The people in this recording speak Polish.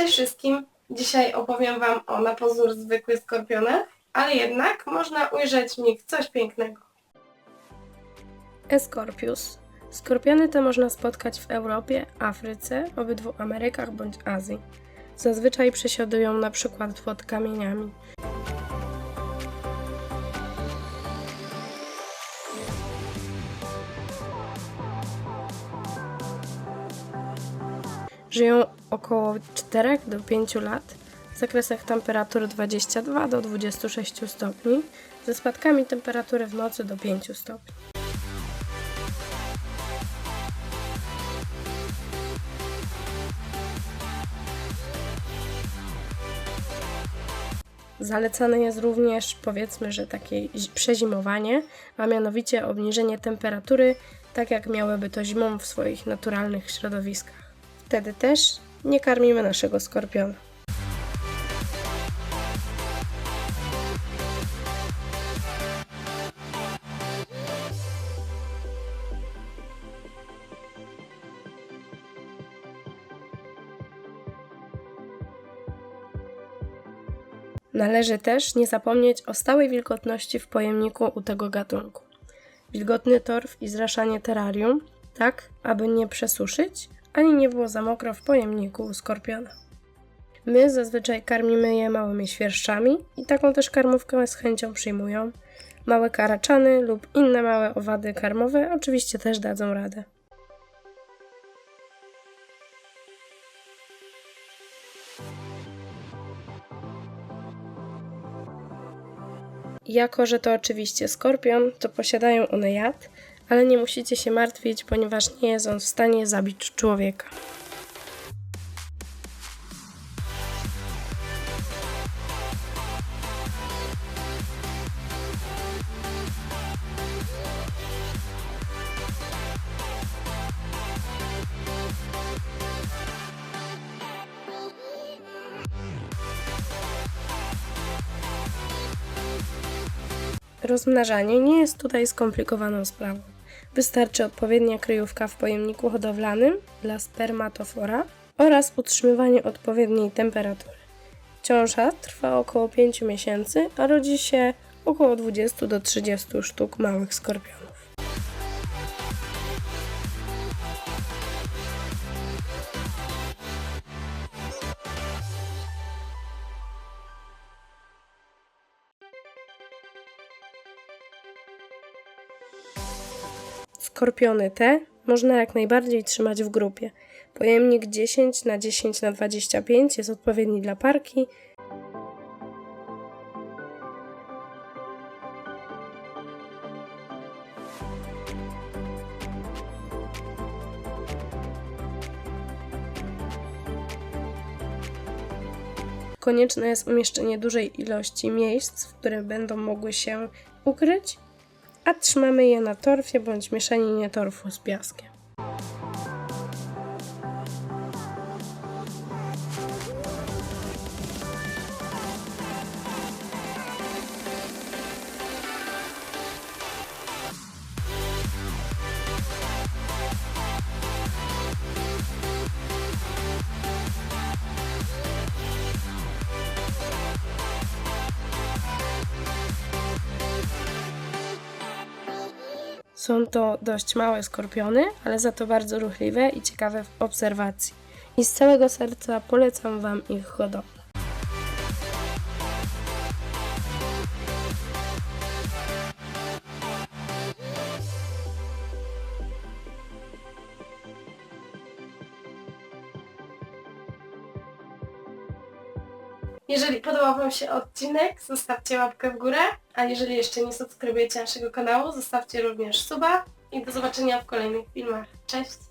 Cześć wszystkim! Dzisiaj opowiem Wam o na pozór zwykłych skorpionach, ale jednak można ujrzeć w nich coś pięknego. Escorpius. Skorpiony te można spotkać w Europie, Afryce, obydwu Amerykach bądź Azji. Zazwyczaj przesiadują na przykład pod kamieniami. Żyją około 4 do 5 lat w zakresach temperatur 22 do 26 stopni, ze spadkami temperatury w nocy do 5 stopni. Zalecane jest również, powiedzmy, że takie zi- przezimowanie, a mianowicie obniżenie temperatury, tak jak miałyby to zimą w swoich naturalnych środowiskach. Wtedy też nie karmimy naszego skorpiona. Należy też nie zapomnieć o stałej wilgotności w pojemniku u tego gatunku. Wilgotny torf i zraszanie terrarium, tak aby nie przesuszyć, ani nie było za mokro w pojemniku u skorpiona. My zazwyczaj karmimy je małymi świerszczami i taką też karmówkę z chęcią przyjmują. Małe karaczany lub inne małe owady karmowe oczywiście też dadzą radę. Jako, że to oczywiście skorpion, to posiadają one jad, ale nie musicie się martwić, ponieważ nie jest on w stanie zabić człowieka. Rozmnażanie nie jest tutaj skomplikowaną sprawą. Wystarczy odpowiednia kryjówka w pojemniku hodowlanym dla spermatofora oraz utrzymywanie odpowiedniej temperatury. Ciąża trwa około 5 miesięcy, a rodzi się około 20 do 30 sztuk małych skorpionów. Skorpiony te można jak najbardziej trzymać w grupie. Pojemnik 10 na 10 na 25 jest odpowiedni dla parki. Konieczne jest umieszczenie dużej ilości miejsc, w których będą mogły się ukryć a trzymamy je na torfie bądź mieszaninie torfu z piaskiem. Są to dość małe skorpiony, ale za to bardzo ruchliwe i ciekawe w obserwacji. I z całego serca polecam Wam ich hodowlę. Jeżeli podobał Wam się odcinek, zostawcie łapkę w górę, a jeżeli jeszcze nie subskrybujecie naszego kanału, zostawcie również suba i do zobaczenia w kolejnych filmach. Cześć!